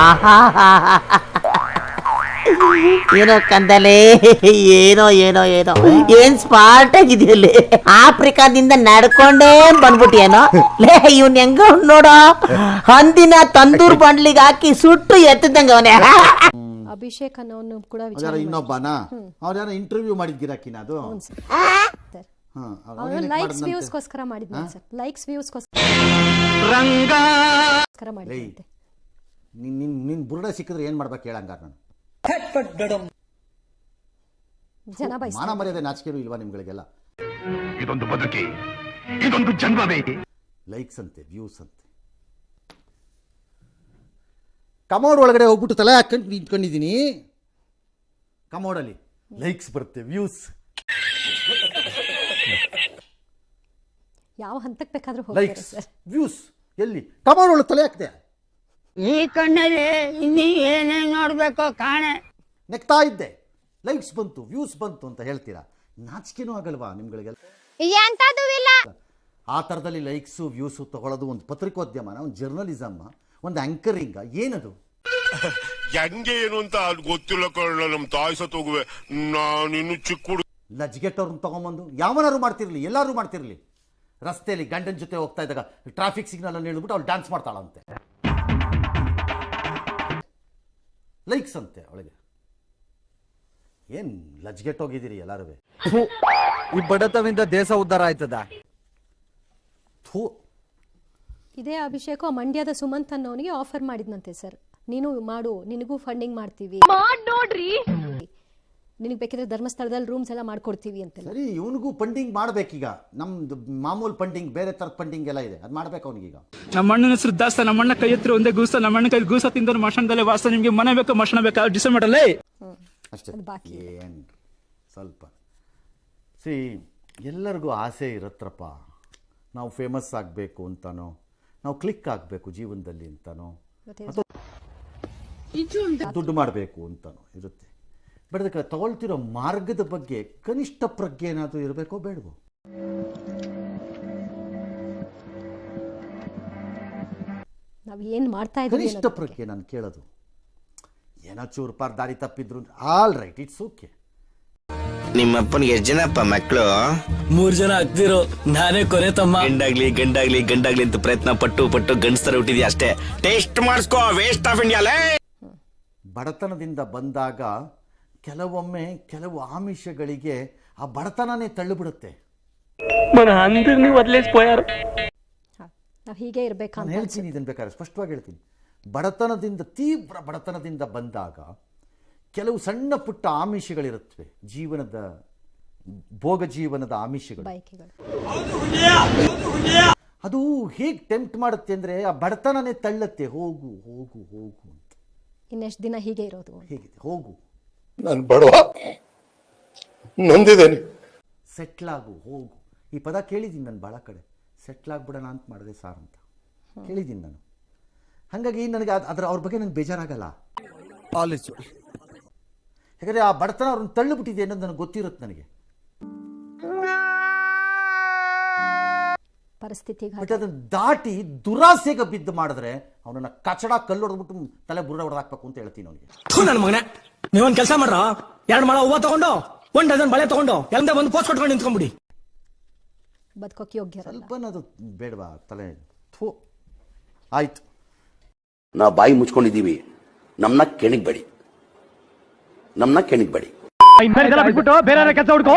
ಆಹಾ. ಏನೋ ಕಂದಲೆ ಏನೋ ಏನೋ ಏನೋ. ಏನ್ ಸ್ಮಾರ್ಟ್ ಆಗಿದೆಯಲ್ಲಿ ಆಫ್ರಿಕಾದಿಂದ ನಡ್ಕೊಂಡೇ ಬಂದ್ಬಿಟ್ಟಿಯೇನೋ? ಲೇ ಇವನ್ ಹೆಂಗ ನೋಡೋ. ಹಂದಿನ ತಂದೂರ್ ಬಂಡ್ಲಿಗೆ ಹಾಕಿ ಸುಟ್ಟು ಎತ್ತದಂಗ ಅವನೇ. ಅಭಿಷೇಕ್ ಅನ್ನೋನು ಕೂಡ ವಿಚಾರ ಇನ್ನೊಬ್ಬನ? ಅವ್ರ ಯಾರೋ ಇಂಟರ್ವ್ಯೂ ಮಾಡಿದ್ದೀರಾ ಗಿರಾಕಿನ ಅದು? ಅವನು ಲೈಕ್ಸ್? ವ್ಯೂಸ್ಗೋಸ್ಕರ ಮಾಡಿದ್ನ ಸರ್. ಲೈಕ್ಸ್ ವ್ಯೂಸ್ಗೋಸ್ಕರ ಮಾಡಿದ್ನಂತೆ. ನಿನ್ ನಿನ್ ನಿನ್ನ ಬುರುಡೆ ಸಿಕ್ಕಿದ್ರೆ ಏನ್ ಮಾಡ್ಬೇಕು ಹೇಳಂಗಾರ ನಾನು. ಜನ ಮಾನ ಮರ್ಯಾದೆ ನಾಚಿಕೆನೂ ಇಲ್ವಾ ನಿಮ್ಗಳಿಗೆಲ್ಲ? ಇದೊಂದು ಬದುಕಿ? ಇದೊಂದು ಜನ್ಮವೇ? ಲೈಕ್ಸ್ ಅಂತೆ ವ್ಯೂಸ್ ಅಂತೆ. ಕಮೋಡ್ ಒಳಗಡೆ ಹೋಗ್ಬಿಟ್ಟು ತಲೆ ಹಾಕೊಂಡು ನಿಂತ್ಕೊಂಡಿದ್ದೀನಿ. ಕಮೋಡಲ್ಲಿ ಲೈಕ್ಸ್ ಬರುತ್ತೆ ವ್ಯೂಸ್ ಯಾವ ಹಂತಕ್ಕೆ ಬೇಕಾದ್ರೂ ಹೋಗ್ತಾರೆ ಲೈಕ್ಸ್ ಸರ್ ವ್ಯೂಸ್ ಎಲ್ಲಿ? ಕಮೋಡ್ ಒಳಗೆ ತಲೆ ಹಾಕ್ದೆ. ಈ ಕಣ್ಣಲ್ಲಿ ಇನ್ನೀ ಏನೇನು ನೋಡ್ಬೇಕೋ ಕಾಣೆ. ನೆಕ್ತಾ ಇದ್ದೆ. ಲೈಕ್ಸ್ ಬಂತು ವ್ಯೂಸ್ ಬಂತು ಅಂತ ಹೇಳ್ತೀರಾ? ನಾಚಿಕೆನೂ ಆಗಲ್ವಾ ನಿಮ್ಗಳಿಗೆಲ್ಲ? ಎಂತದೂ ಇಲ್ಲ. ಆ ಥರದಲ್ಲಿ ಲೈಕ್ಸು ವ್ಯೂಸು ತಗೊಳ್ಳೋದು ಒಂದು ಪತ್ರಿಕೋದ್ಯಮನ ಒಂದು ಜರ್ನಲಿಸಮ್ ಒಂದು ಆಂಕರಿಂಗ ಏನದು? ಹೆಂಗೆ ಏನು ಅಂತ ಅದು ಗೊತ್ತಿಲ್ಲ ಕಳ್ಳ ನಮ್ಮ ತಾಯಿ ಸತ್ತೋಗುವೆ ನಾನಿನ್ನು ಚಿಕ್ಕ ಹುಡುಗ ಲಜ್ಗೆಟ್ಟವ್ರನ್ನ ತಗೊಂಬಂದು. ಯಾವನಾರು ಮಾಡ್ತಿರ್ಲಿ ಎಲ್ಲರೂ ಮಾಡ್ತಿರ್ಲಿ. ರಸ್ತೆಯಲ್ಲಿ ಗಂಡನ ಜೊತೆ ಹೋಗ್ತಾ ಇದ್ದಾಗ ಟ್ರಾಫಿಕ್ ಸಿಗ್ನಲ್ ಅನ್ನು ಹೇಳ್ಬಿಟ್ಟು ಅವ್ಳು ಡ್ಯಾನ್ಸ್ ಮಾಡ್ತಾಳಂತೆ. ಲೈಕ್ಸ್ ಅಂತೆ ಅವಳಿಗೆ. ಏನ್ ಲಜ್ಗೆಟ್ಟೋಗಿದ್ದೀರಿ ಎಲ್ಲರೂ ಈ ಬಡತವಿಂದ ದೇಶ ಉದ್ಧಾರ ಆಯ್ತದ? ಥೂ. ಇದೇ ಅಭಿಷೇಕ ಮಂಡ್ಯದ ಸುಮಂತ್ ಅನ್ನೋನಿಗೆ ಆಫರ್ ಮಾಡಿದ್ನಂತೆ ಸರ್. ನೀನು ಮಾಡು ನಿನಗೂ ಫಂಡಿಂಗ್ ಮಾಡ್ತೀವಿ. ನೋಡ್ರಿ ನಿನಗೆ ಬೇಕಿದ್ರೆ ಧರ್ಮಸ್ಥಳದಲ್ಲಿ ರೂಮ್ಸ್ ಎಲ್ಲ ಮಾಡ್ಕೊಡ್ತೀವಿ ಅಂತೆಲ್ಲ. ಸರಿ ಇವನಿಗೂ ಫಂಡಿಂಗ್ ಮಾಡ್ಬೇಕೀಗ. ನಮ್ದು ಮಾಮೂಲು ಫಂಡಿಂಗ್ ಬೇರೆ ಥರದ ಫಂಡಿಂಗ್ ಎಲ್ಲ ಇದೆ. ಅದು ಮಾಡ್ಬೇಕು ಅವನಿಗೀಗ. ನಮ್ಮ ಅಣ್ಣನ ಹೆಸರು ದಾಸ ನಮ್ಮ ಅಣ್ಣ ಕೈ ಹತ್ರ ಒಂದೇ ಗೂಸ ನಮ್ಮ ಅಣ್ಣ ಕೈ ಗೂಸ ತಿಂದ ಮಾಷಣದಲ್ಲೇ ವಾಸ ನಿಮ್ಗೆ ಮನೆ ಬೇಕು ಮಶಣ ಬೇಕಾ ಡಿಸೈಡ್ ಮಾಡಲ್ಲೇ ಅಷ್ಟೇ. ಅದು ಬಾಕಿ ಏನು ಸ್ವಲ್ಪ. ಸಿ ಎಲ್ಲರಿಗೂ ಆಸೆ ಇರತ್ರಪ್ಪ. ನಾವು ಫೇಮಸ್ ಆಗಬೇಕು ಅಂತನೋ ನಾವು ಕ್ಲಿಕ್ ಆಗಬೇಕು ಜೀವನದಲ್ಲಿ ಅಂತಾನೋ. ಅಥವಾ ದುಡ್ಡು ಮಾಡಬೇಕು ಅಂತನೋ ಇರುತ್ತೆ. ಬಟ್ ಅದಕ್ಕೆ ತಗೊಳ್ತಿರೋ ಮಾರ್ಗದ ಬಗ್ಗೆ ಕನಿಷ್ಠ ಪ್ರಜ್ಞೆ ಏನಾದರೂ ಇರಬೇಕೋ ಬೇಡವೋ? ನಾವು ಏನ್ ಮಾಡ್ತಾ ಇದ್ದೀವಿ ಕನಿಷ್ಠ ಪ್ರಜ್ಞೆ ನಾನು ಕೇಳೋದು. ಏನೋ ಚೂರ್ಪಾರ್ ದಾರಿ ತಪ್ಪಿದ್ರು. ಆಲ್ ರೈಟ್ ಇಟ್ಸ್ ಓಕೆ ನಿಮ್ಮಪ್ಪನಿಗೆ ಎಷ್ಟು ಜನಪ್ಪ ಮಕ್ಕಳು. ಮೂರ್ ಜನ ಆಗ್ತಿರೋ ನಾನೇ ಕೊನೆ ತಮ್ಮ. ಗಂಡಾಗ್ಲಿ ಗಂಡಾಗ್ಲಿ ಗಂಡಾಗ್ಲಿ ಅಂತ ಪ್ರಯತ್ನ ಪಟ್ಟು ಪಟ್ಟು ಗಂಡಸ್ತರ ಹುಟ್ಟಿದ್ಯಾ ಅಷ್ಟೇ. ಟೇಸ್ಟ್ ಮಾಡಿಸ್ಕೋ ವೇಸ್ಟ್ ಆಫ್ ಇಂಡಿಯಾಲೇ ಬಡತನದಿಂದ ಬಂದಾಗ ಕೆಲವೊಮ್ಮೆ ಕೆಲವು ಆಮಿಷಗಳಿಗೆ ಆ ಬಡತನನೇ ತಳ್ಳಿಬಿಡುತ್ತೆ. ನಾವ್ ಹೀಗೆ ನಾನು ಇರ್ಬೇಕಂತ ಹೇಳ್ತೀನಿ ಇದನ್ನು ಬೇಕಾದ್ರೆ ಸ್ಪಷ್ಟವಾಗಿ ಹೇಳ್ತೀನಿ. ಬಡತನದಿಂದ ತೀವ್ರ ಬಡತನದಿಂದ ಬಂದಾಗ ಕೆಲವು ಸಣ್ಣ ಪುಟ್ಟ ಆಮಿಷಗಳಿರುತ್ತವೆ. ಜೀವನದ ಭೋಗ ಜೀವನದ ಆಮಿಷಗಳು. ಅದು ಹೇಗೆ ಟೆಂಪ್ಟ್ ಮಾಡುತ್ತೆ ಅಂದರೆ ಆ ಬಡತನನೇ ತಳ್ಳತ್ತೆ. ಹೋಗು ಹೋಗು ಹೋಗು ಅಂತ. ಇನ್ನೆಷ್ಟು ದಿನ ಹೀಗೆ ಇರೋದು? ಹೇಗಿದೆ? ಹೋಗು. ನಾನು ಬಡವ. ನೊಂದಿದ್ದೇನೆ. ಸೆಟ್ಲಾಗು ಹೋಗು. ಈ ಪದ ಕೇಳಿದ್ದೀನಿ ನಾನು ಭಾಳ ಕಡೆ. ಸೆಟ್ಲಾಗ್ಬಿಡೋಣ ಅಂತ ಮಾಡಿದೆ ಸಾರ್ ಅಂತ. ಕೇಳಿದ್ದೀನಿ ನಾನು. ಹಾಗಾಗಿ ನನಗೆ ಅದು ಅದ್ರ ಅವ್ರ ಬಗ್ಗೆ ನನಗೆ ಬೇಜಾರಾಗಲ್ಲ. ಯಾಕಂದರೆ ಆ ಬಡತನ ಅವ್ರನ್ನ ತಳ್ಳಿಬಿಟ್ಟಿದೆ ಅನ್ನೋದು ನನಗೆ ಗೊತ್ತಿರುತ್ತೆ ನನಗೆ. ಪರಿಸ್ಥಿತಿ ಬಟ್ ಅದನ್ನು ದಾಟಿ ದುರಾಸೆಗೆ ಬಿದ್ದು ಮಾಡಿದ್ರೆ ಅವನನ್ನು ಕಚಡ ಕಲ್ಲು ಹೊಡೆದ್ಬಿಟ್ಟು ತಲೆ ಬುರ್ರ ಹೊಡೆದಾಕ್ಬೇಕು ಅಂತ ಹೇಳ್ತೀನಿ ಅವನಿಗೆ. ನನ್ನ ಮಗನೇ. ನೀವೊಂದ್ ಕೆಲಸ ಮಾಡ್ರ? ಎರಡ್ ಮಳ ಹೂವ ತಗೊಂಡು ಒಂದ್ ಡಜನ್ ಬಳೆ ತಗೊಂಡು ಎಲ್ಲ ಬಂದು ಪೋಸ್ಟ್ ಕೊಟ್ಕೊಂಡು ನಿಂತ್ಕೊಂಡ್ಬಿಡಿ ಬದುಕೋಕೆ ಯೋಗ್ಯ ಇರಲ್ಲ ಸ್ವಲ್ಪ ಅದು ಬೇಡವಾ ತಲೆ? ಥೂ. ಆಯ್ತು. ನಾವು ಬಾಯಿ ಮುಚ್ಕೊಂಡಿದ್ದೀವಿ. ನಮ್ಮನ್ನ ಕೆಣಗಬೇಡಿ. ನಮ್ಮನ್ನ ಕೆಣಗಬೇಡಿ. ಬಿಟ್ಬಿಟ್ಟು ಬೇರೆ ಕೆಲಸ ಹುಡ್ಕೋ